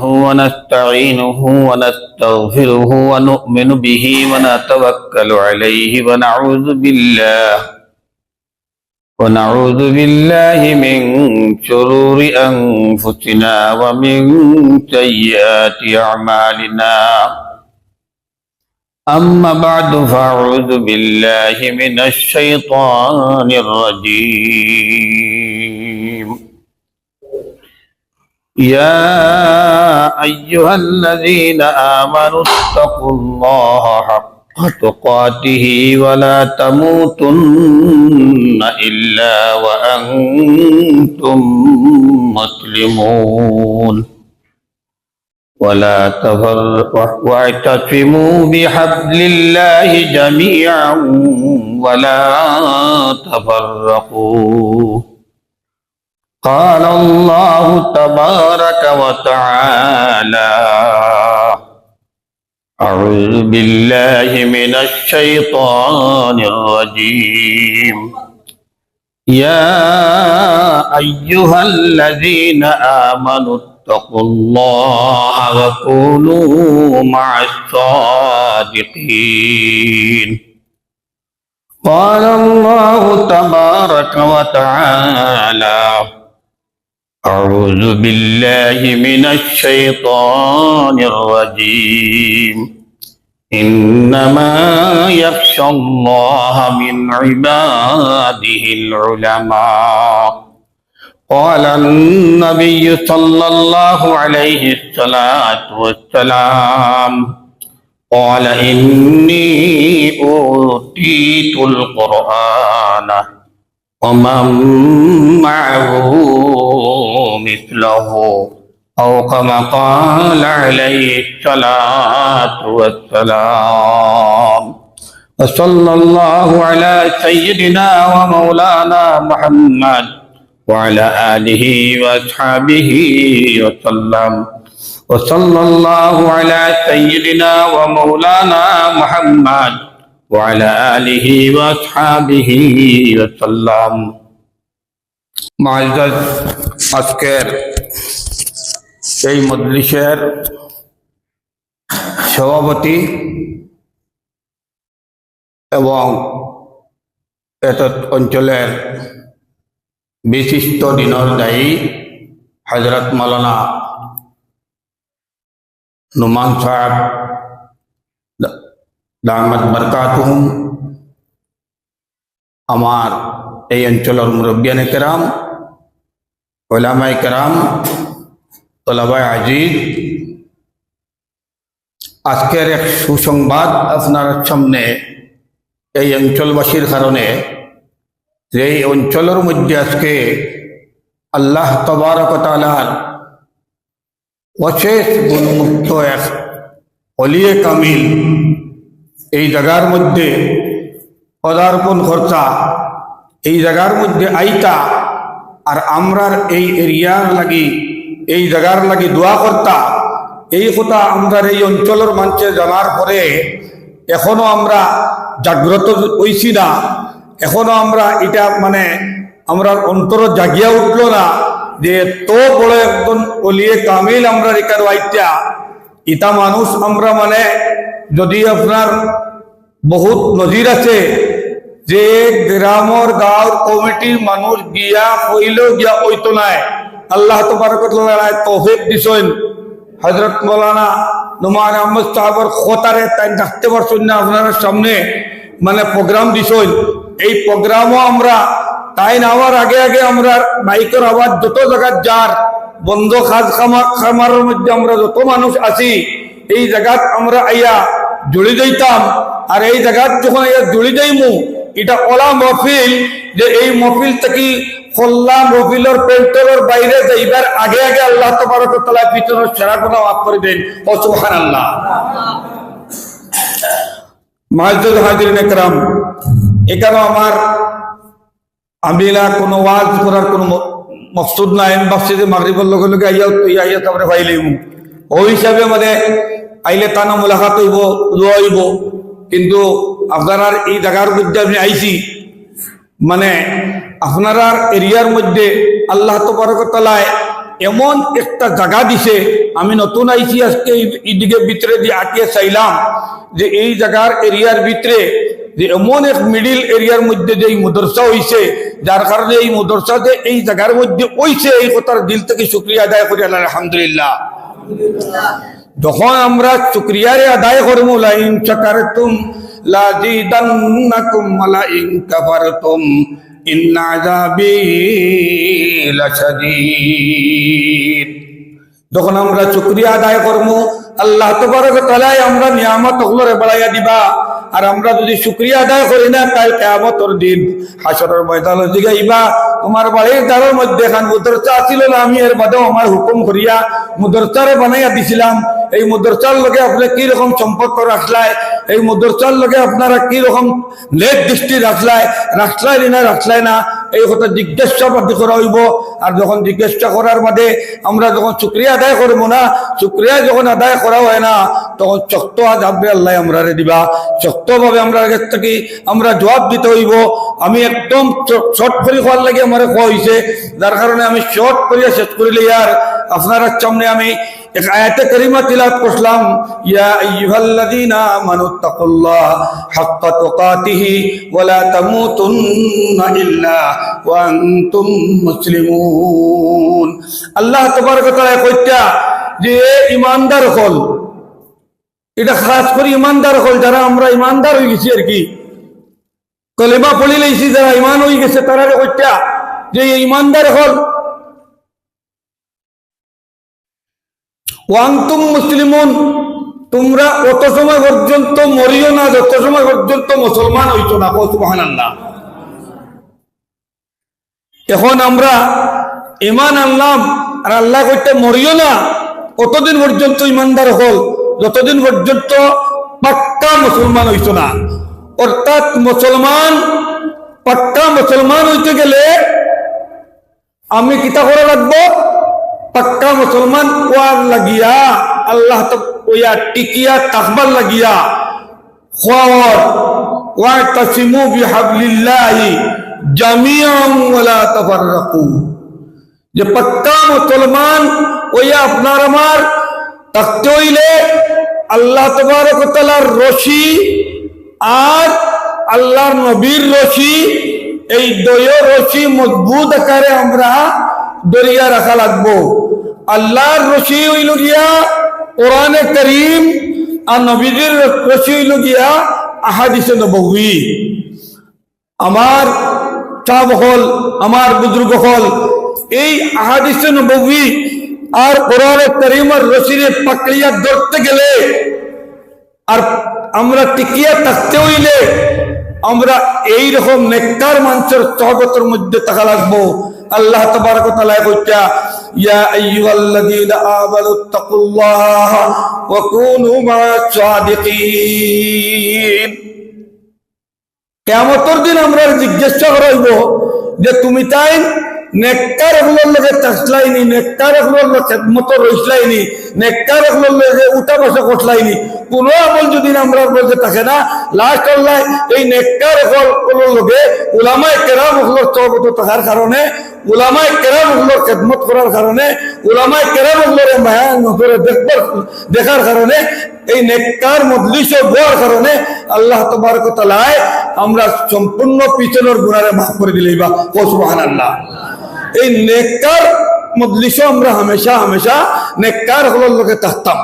نحمده ونستعينه ونستغفره ونؤمن به ونتوكل عليه ونعوذ بالله. ونعوذ بالله من شرور أنفسنا ومن سيئات أعمالنا. أما بعد فأعوذ بالله من الشيطان الرجيم. يا أيها الذين آمنوا اتقوا الله حق تقاته ولا تموتن إلا وأنتم مسلمون. ولا تفرقوا واعتصموا بحبل الله جميعا ولا تفرقوا. قال الله تبارك وتعالى أعوذ بالله من الشيطان الرجيم. يا أيها الذين آمنوا اتقوا الله وكونوا مع الصادقين. قال الله تبارك وتعالى أعوذ بالله من الشيطان الرجيم إنما يخشى الله من عباده العلماء قال النبي صلى الله عليه الصلاة والسلام قال إني أوتيت القرآن ومن معه مثله أو كما قال عليه الصلاة والسلام. وصلى الله على سيدنا ومولانا محمد وعلى آله وأصحابه وسلم. وصلى الله على سيدنا ومولانا محمد وعلى آله وأصحابه وسلم. معزز আজকের এই মজলিসের সভাপতি এবং এত অঞ্চলের বিশিষ্ট দিনের দায়ী হজরত মৌলানা নুমান সাহেব দামদ বরকাতুম আমার এই অঞ্চলের মুরব্বিয়ানে কেরাম ওলামাই কেরাম তোলাবাই আজিজ, আজকের এক সুসংবাদ আপনার সামনে এই অঞ্চলবাসীর কারণে। এই অঞ্চলের মধ্যে আজকে আল্লাহ তবারকতালার অশেষ গুণমুক্ত এক অলিয়ে কামিল এই জায়গার মধ্যে পদার্পণ কর্তা, এই জায়গার মধ্যে আইতা আর আমরার এই এরিয়ার লাগি, এই জায়গার লাগি দোয়া কর্তা। এই কথা আমরার এই অঞ্চলের মানুষে জানার পরে এখনও আমরা জাগ্রত হইছি না। এখনও আমরা এটা মানে আমরা অন্তর জাগিয়া উঠল না যে তো বড় একজন অলিয়ে কামিল আমরা এখানে আইতা ইটা মানুষ আমরা মানে যদি আপনার বহুত নজির আছে যে গ্রামর গাঁওর কমিটির মানুষ গিয়া হইলেও গিয়া হইতো নাই। আল্লাহ তোমার তৌফিক দিছেন। হজরত মৌলানা নুমান আহমদ সাহাবর খোতারে তাই ডাকতে পারছেন না আপনার সামনে। মানে প্রোগ্রাম দিছেন। এই প্রোগ্রামও আমরা তাই নেওয়ার আগে আগে আমরা মাইকের আওয়াজ যত জায়গার যার, বন্ধ খাজ খামার, খামারের মধ্যে আমরা যত মানুষ আছি, এই জায়গাত আমরা আইয়া জুড়ে যাইতাম। আর এই জায়গাত যখন আইয়া জুড়ে যাইমু এটা ওলা মহফিল যে এই মহফিল থেকে খোল্লা মহফিলের পেন্টলের বাইরে যাইবার আগে আগে আল্লাহ তবারক তালা পিছনের সেরা কথা মাফ করে দেন। সুবহান আল্লাহ মাহজুদ হাজির একরাম, এখানে আমার আমি না কোনো ওয়াজ করার কোনো মকসুদ নাই, আমি ভাবছি যে মাগরিবের লগে লগে আইয়া তুই আইয়া তারপরে পাইলেই ওই হিসাবে মানে আইলে তানা মোলাকাত হইব হইব, কিন্তু আপনার এই জায়গার মধ্যে আমি আইছি। মানে আপনার এরিয়ার মধ্যে আল্লাহ তবরকতলায় এমন একটা জায়গা দিছে, আমি নতুন আইছি আজকে এই- এইদিকে ভিতরে দিয়ে আটিয়ে চাইলাম যে এই জায়গার এরিয়ার ভিতরে যে এমন এক মিডিল এরিয়ার মধ্যে যে এই মদরসা হইছে, যার কারণে এই মদরসা যে এই জায়গার মধ্যে হইছে, এই কথার দিল থেকে শুক্রিয়া আদায় করি আল্লাহ আলহামদুলিল্লাহ। যখন আমরা শুক্রিয়ারে আদায় করব, লাইন চাকারতুম লাজিদান্নাকুম লাইন কাফারতুম, ইন্না আযাবি লাশাদীদ। যখন আমরা শুক্রিয়া আদায় করব, আল্লাহ তবারক তালাই আমরা নিয়ামত হলরে বাড়াইয়া দিবা। আর আমরা যদি শুক্রিয়া আদায় করি না, কাল কেয়ামতর দিন হাসরের ময়দান জিগাইবা তোমার বাড়ির দ্বারের মধ্যে খান মুদরসা আছিল না, আমি এর বাদেও আমার হুকুম করিয়া মুদরসারে বানাইয়া দিছিলাম। এই মুদরসার লগে আপনি কি রকম সম্পর্ক রাখলাই এই মুদরসার লগে আপনারা কি রকম লেট দৃষ্টি রাখলাই রাখলাই না রাখলাই না? এই কথা জিজ্ঞাসাবাদ করা হইব। আর যখন জিজ্ঞাসা করার বাদে আমরা যখন শুক্রিয়া আদায় করব না, শুক্রিয়া যখন আদায় করা হয় না, তখন চক্ত আজ আপনি আল্লাহ আমরা দিবা। শক্তভাবে আমরা থেকে আমরা জবাব দিতে হইব। আমি একদম শর্ট করে হওয়ার লাগে আমার কোয়া হয়েছে যার কারণে আমি শর্ট করিয়া শেষ করিলে আর আপনার সামনে আমি এক আয়াতে করিমা তিলাত করলাম, ইয়া আইয়ুহাল্লাযীনা আমানু তাকুল্লাহ হাক্কা তুকাতিহি ওয়া লা তামুতুন্না ইল্লা ওয়া আনতুম মুসলিমুন। আল্লাহ তাবারক তাআলা কইতা যে ইমানদার হল, এটা খাস করে ইমানদার হল, যারা আমরা ইমানদার হয়ে গেছি আর কি। কলেমা পড়ি লাইছি যারা ইমান হয়ে গেছে তারা কইতা যে ইমানদার হল ওয়ান্তুম মুসলিমুন, তোমরা অত সময় পর্যন্ত মরিও না, যত সময় পর্যন্ত মুসলমান হইতো না সুবাহান আল্লাহ এখন আমরা ইমান আনলাম আর আল্লাহ কইতে মরিও না, অতদিন পর্যন্ত ইমানদার হল যতদিন পর্যন্ত পাক্কা মুসলমান হইতো না। অর্থাৎ মুসলমান পাক্কা মুসলমান হইতে গেলে আমি কিতা করা লাগবো? পাক্কা মুসলমান ওয়ার লাগিয়া আল্লাহ ওয়া টিকিয়া তাকবার লাগিয়া খাওয়ার ওয়া তাসিমু বিহাবলিল্লাহি জামিআন ওয়ালা তাফাররাকু যে পাক্কা মুসলমান ওয়া আপনার আমার থাকতে হইলে আল্লাহ তবারক ওয়া তাআলার রশি আর আল্লাহর নবীর রশি এই দয় রশি মজবুত আকারে আমরা দরিয়া রাখা লাগবো। আল্লাহর রশি হইল গিয়া কোরআনে করিম আর নবীদের রশি হইল গিয়া আহাদিসে নবী আমার চাব হল আমার বুজুর্গ হল এই আহাদিসে নবী আর কোরআনে করিমের রশিরে পাকড়িয়া ধরতে গেলে আর আমরা টিকিয়া থাকতে হইলে আমরা এই রকম নেককার মানুষের তহগতের মধ্যে থাকা লাগবো। আল্লাহ তবারক তাআলা কইতা, ইয়া আইয়ুহাল্লাযীনা আমানু তাকুল্লাহ ওয়া কুনু মা'আস সাদিকিন। কিয়ামতের দিন আমরা জিজ্ঞাসা করাইব যে, তুমি তাই নেককার এগুলোর লগে চাষলাইনি নেককার এগুলোর লগে খেদমত রইসলাইনি, নেককার এগুলোর লগে উঠা বসা করলাইনি কোন আমল যদি আমরা বলতে থাকে না লাস্ট আল্লাহ এই নেককার এগুলোর লগে উলামায়ে কেরাম এগুলোর সহবত থাকার কারণে, উলামায়ে কেরাম এগুলোর খেদমত করার কারণে, উলামায়ে কেরাম এগুলোর মায়া নজরে দেখবার দেখার কারণে, এই নেককার মজলিসে বোয়ার কারণে আল্লাহ তবারক তাআলায় আমরা সম্পূর্ণ পিছনের গুণারে মাফ করে দিলেই বা, ও সুবহানাল্লাহ। এই নেককার মজলিসে আমরা হামেশা হামেশা নেককার হলোর লোকে থাকতাম।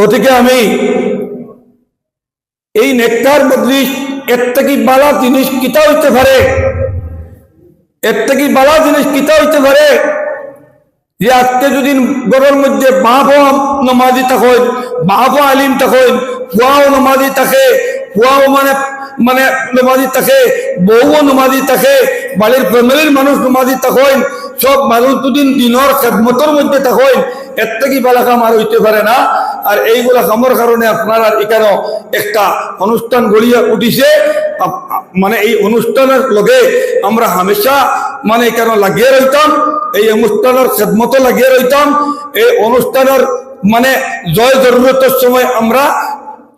গতিকে আমি এই নেককার মজলিস, এর থেকে বালা জিনিস কিতা হইতে পারে? এর থেকে বালা জিনিস কিতা হইতে পারে? যে আজকে যদি গরের মধ্যে বাপও নমাজি থাকেন বাপও আলিম থাকেন ফুয়াও নমাজি থাকে ফুয়াও মানে মানে নমাজি থাকে বউও নমাজি থাকে বাড়ির ফ্যামিলির মানুষ নমাজি থাকেন সব মানুষ দুদিন দিনের খেদমতর মধ্যে থাকেন এর থেকে বেলা কাম আর হইতে পারে না। আর এইগুলা কামর কারণে আপনারা এখানে একটা অনুষ্ঠান গড়িয়া উঠিছে। মানে এই অনুষ্ঠানের লগে আমরা হামেশা মানে কেন লাগিয়ে রইতাম, এই অনুষ্ঠানের খেদমত লাগিয়ে রইতাম, এই অনুষ্ঠানের মানে জয় জরুরতের সময় আমরা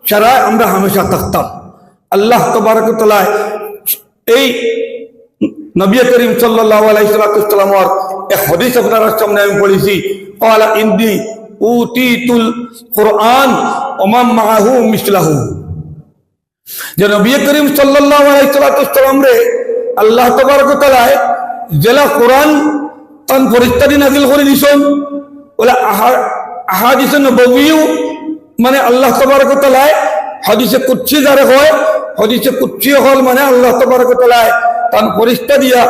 সারায় আমরা হামেশা থাকতাম। আল্লাহ তবরকতলায় এই নবী করিম সাল্লাহ আলাইসালাতামর এক হদিস আপনার সামনে আমি পড়েছি। কলা ইন্দি উতিতুল কোরআন ওমাম মাহু মিসলাহু। যে নবী করিম সাল্লাহ আলাইসালাতাম রে আল্লাহ তবরকতলায় জেলা কোরআন তান ফরিস্তাদি নাজিল করে দিছেন। ওলা আহা আহা আহাদিস নবীও মানে আল্লাহ তাবারক তাআলা হাদিসে কুচ্ছি যারে হয় হাদিসে কুচ্ছি হল মানে আল্লাহ তাবারক তাআলা তান ফরিস্তা দিয়া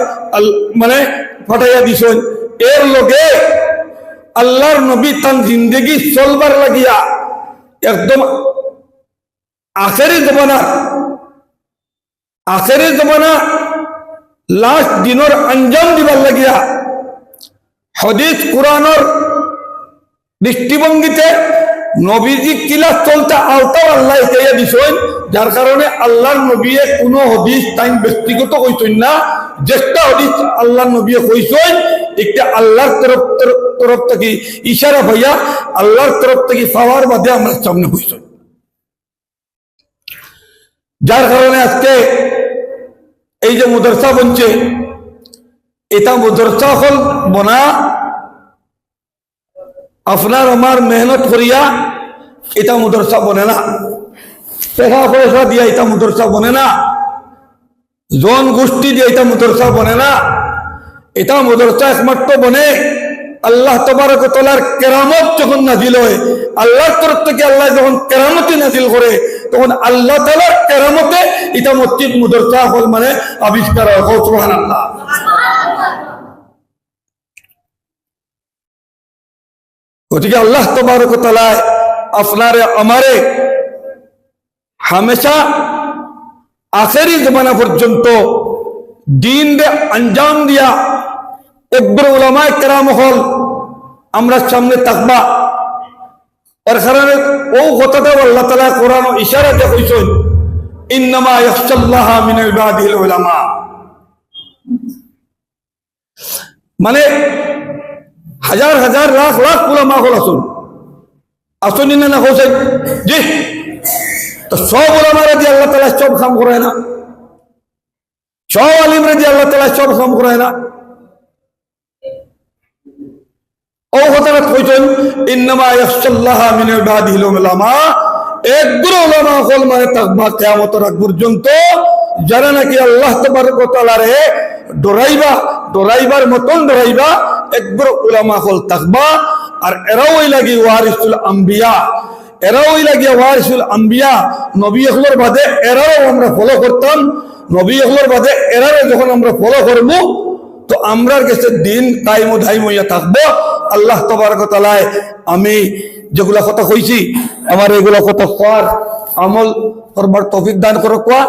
মানে ফাটাইয়া দিছেন। এর লগে আল্লাহর নবী তান জিন্দগি চলবার লাগিয়া একদম আখেরি জমানা আখেরি জমানা লাস্ট দিনের আঞ্জাম দিবার লাগিয়া হদিস কোরআনর দৃষ্টিভঙ্গিতে নবীজি কিলা চলতে আওতাও আল্লাহ এটাইয়া দিছেন, যার কারণে আল্লাহর নবীয়ে কোনো হদিস তাই ব্যক্তিগত কইছেন না। যেটা হদিস আল্লাহর নবীয়ে কইছেন একটা আল্লাহর তরফ- তরফ থেকে ইশারা ভাইয়া আল্লাহর তরফ থেকে পাওয়ার বাদে আমরা সামনে কইছেন যার কারণে আজকে এই যে মুদরসা বনছে, এটা মুদরসা হল বনা আপনার আমার মেহনত করিয়া এটা মুদরসা বনে না। টাকা পয়সা দিয়া এটা মুদরসা বনে না। জন গোষ্ঠী দিয়ে এটা মুদরসা বনে না। এটা মুদরসা একমাত্র বনে। আল্লাহ তবারক তোলার কেরামত যখন নাজিল হয়, আল্লাহর তরফ থেকে আল্লাহ যখন কেরামতি নাজিল করে, তখন আল্লাহ তালার কেরামতে এটা মসজিদ মুদরসা হল মানে আবিষ্কার হয়। আল্লাহ গতিকে আল্লাহ তবারক তালায় আপনারে, আমারে হামেশা আখেরি জমানা পর্যন্ত দিন আঞ্জাম দিয়া একবার ওলামায় কেরাম হল আমরা সামনে থাকবা। এর কারণে ও কথাটা আল্লাহ তালা কোরআন ও ইশারাতে কইছেন ইন্নামা ইয়াখশাল্লাহ মিন ইবাদিল উলামা। মানে হাজার হাজার লাখ লাখ উলামা হল আসুন আসুন না হোসেন জি। তো সব ওলামারা দিয়ে আল্লাহ তালা সব কাম করে না। সব আলিমরা দিয়ে আল্লাহ তালা সব কাম করে না। ও কথাটা কইছেন, ইন্নামা ইয়াখশাল্লাহ মিন ইবাদিল উলামা। একগুলো উলামা হল মানে তাকবা কিয়ামতের আগ পর্যন্ত যারা নাকি আল্লাহ তাআলারে ডরাইবা, ডরাইবার মতন ডরাইবা একগুলো উলামা হল তাকবা, আর এরাও লাগি ওয়ারিসুল আম্বিয়া, এরাও ওই লাগি ওয়ারিসুল আম্বিয়া, নবী হলর বাদে এরাও আমরা ফলো করতাম, নবী হলর বাদে এরাও যখন আমরা ফলো করব, তো আমরার কাছে দিন কাইম ধাইম হইয়া থাকব। আল্লাহ তবারক তালায় আমি যেগুলা কথা কইছি, আমার এগুলা কথা কোয়ার আমল করবার তফিক দান করো কোয়া।